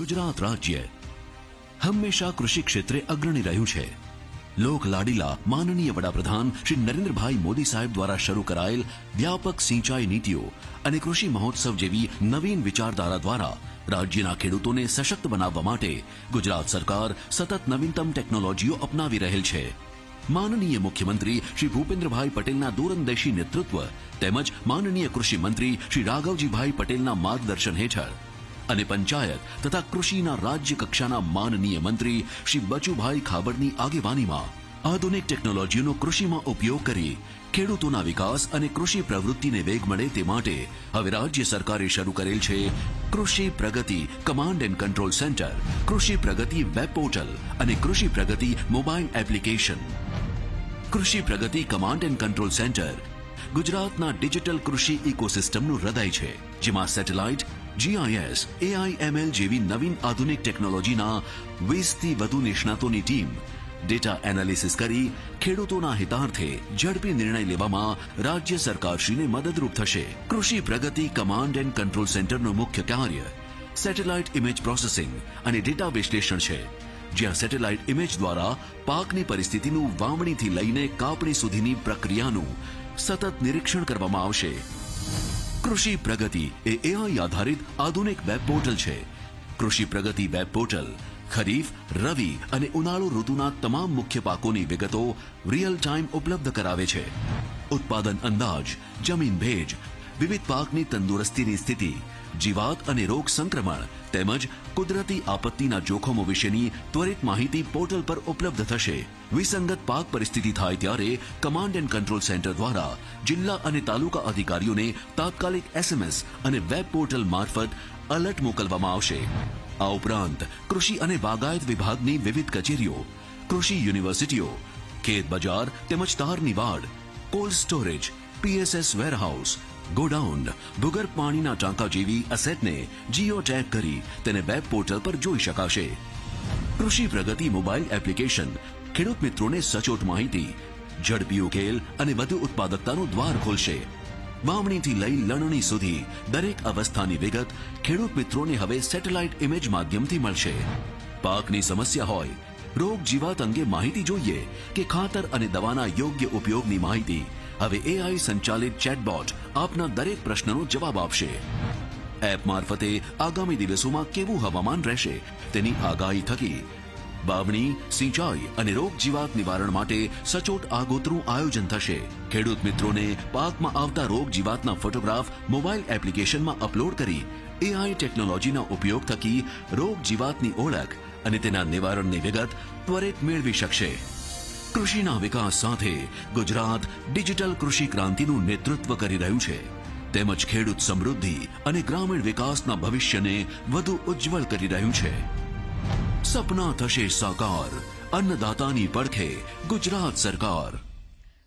ગુજરાત રાજ્ય હંમેશા કૃષિ ક્ષેત્રે અગ્રણી રહ્યું છે. લોક લાડીલા માનનીય વડાપ્રધાન શ્રી નરેન્દ્રભાઈ મોદી સાહેબ દ્વારા શરૂ કરાયેલ વ્યાપક સિંચાઈ નીતિઓ અને કૃષિ મહોત્સવ જેવી નવીન વિચારધારા દ્વારા રાજ્યના ખેડૂતોને સશક્ત બનાવવા માટે ગુજરાત સરકાર સતત નવીનતમ ટેકનોલોજીઓ અપનાવી રહેલ છે. માનનીય મુખ્યમંત્રી શ્રી ભૂપેન્દ્રભાઈ પટેલના દૂરંદેશી નેતૃત્વ તેમજ માનનીય કૃષિ મંત્રી શ્રી રાઘવજીભાઈ પટેલના માર્ગદર્શન હેઠળ અને પંચાયત તથા કૃષિના રાજ્ય કક્ષાના માનનીય મંત્રી શ્રી બચુભાઈ ખાબડની આગેવાનીમાં આધુનિક ટેકનોલોજીનો કૃષિમાં ઉપયોગ કરી ખેડૂતોના વિકાસ અને કૃષિ પ્રવૃત્તિને વેગ મળે તે માટે હવે રાજ્ય સરકારે શરૂ કરેલ છે Krishi Pragati command and control centre, Krishi Pragati web portal અને કૃષિ Pragati mobile application. Krishi Pragati command and control centre ગુજરાતના ડિજિટલ કૃષિ ઇકોસિસ્ટમનું હૃદય છે, જેમાં સેટેલાઇટ જીઆઈએસ એઆઈએમએલ જેવી નવીન આધુનિક ટેકનોલોજીના વીસથી વધુ નિષ્ણાતોની ટીમ ડેટા એનાલિસિસ કરી ખેડૂતોના હિતાર્થે ઝડપી નિર્ણય લેવામાં રાજ્ય સરકારશ્રીને મદદરૂપ થશે. Krishi Pragati command and control સેન્ટરનું મુખ્ય કાર્ય સેટેલાઇટ ઇમેજ પ્રોસેસિંગ અને ડેટા વિશ્લેષણ છે. જ્યાં સેટેલાઇટ ઇમેજ દ્વારા પાકની પરિસ્થિતિનું વાવણીથી લઈને કાપણી સુધીની પ્રક્રિયાનું સતત નિરીક્ષણ કરવામાં આવશે. કૃષિ પ્રગતિ એ એઆઈ આધારિત આધુનિક વેબ પોર્ટલ છે. કૃષિ પ્રગતિ વેબ પોર્ટલ, ખરીફ, રવિ અને ઉનાળુ ઋતુના તમામ મુખ્ય પાકોની વિગતો રિયલ ટાઈમ ઉપલબ્ધ કરાવે છે. ઉત્પાદન અંદાજ, જમીન ભેજ, વિવિધ પાકની તંદુરસ્તીની સ્થિતિ જીવાત અને રોગ સંક્રમણ તેમજ કુદરતી આપત્તિના જોખમો વિશેની ત્વરિત માહિતી પોર્ટલ પર ઉપલબ્ધ થશે. વિસંગત પાક પરિસ્થિતિ થાય ત્યારે કમાન્ડ એન્ડ કંટ્રોલ સેન્ટર દ્વારા જિલ્લા અને તાલુકા અધિકારીઓને તાત્કાલિક એસએમએસ અને વેબ પોર્ટલ મારફત અલર્ટ મોકલવામાં આવશે. આ ઉપરાંત કૃષિ અને બાગાયત વિભાગની વિવિધ કચેરીઓ, કૃષિ યુનિવર્સિટીઓ, ખેત બજાર તેમજ તારની વાડ, cold storage, PSS warehouse godown, ભૂગર્ભ પાણીના ટાંકા જેવી અસેટને જીઓ ટેગ કરી તેને વેબ પોર્ટલ પર જોઈ શકાશે. કૃષિ પ્રગતિ મોબાઈલ એપ્લિકેશન, ખેડૂત મિત્રોને સચોટ માહિતી, ઝડપી ઉકેલ અને વધુ ઉત્પાદકતાનું દ્વાર ખોલશે. વાવણીથી લઈ લણણી સુધી દરેક અવસ્થાની વિગત ખેડૂત મિત્રોને હવે સેટેલાઇટ ઇમેજ માધ્યમથી મળશે. પાકની સમસ્યા હોય, રોગ જીવાત અંગે માહિતી જોઈએ કે ખાતર અને દવાના યોગ્ય ઉપયોગની માહિતી હવે એઆઈ સંચાલિત ચેટબોટ આપના દરેક પ્રશ્નનો જવાબ આપશે. એપ મારફતે આગામી દિવસોમાં કેવું હવામાન રહેશે તેની આગાહી થકી. વાવણી સિંચાઈ અને રોગ જીવાત નિવારણ માટે સચોટ આગોતરું આયોજન થશે. ખેડૂત મિત્રોને પાકમાં આવતા રોગ જીવાતના ફોટોગ્રાફ મોબાઈલ એપ્લિકેશનમાં અપલોડ કરી એઆઈ ટેકનોલોજીના ઉપયોગ થકી રોગ જીવાતની ઓળખ અને તેના નિવારણની વિગત ત્વરિત મેળવી શકશે. કૃષિના વિકાસ સાથે ગુજરાત ડિજિટલ કૃષિ ક્રાંતિનું નેતૃત્વ કરી રહ્યું છે. તેમજ ખેડૂત સમૃદ્ધિ અને ગ્રામીણ વિકાસના ભવિષ્યને વધુ ઉજ્જવળ કરી રહ્યું છે. સપના થશે સાકાર. અન્નદાતાની પડખે ગુજરાત સરકાર.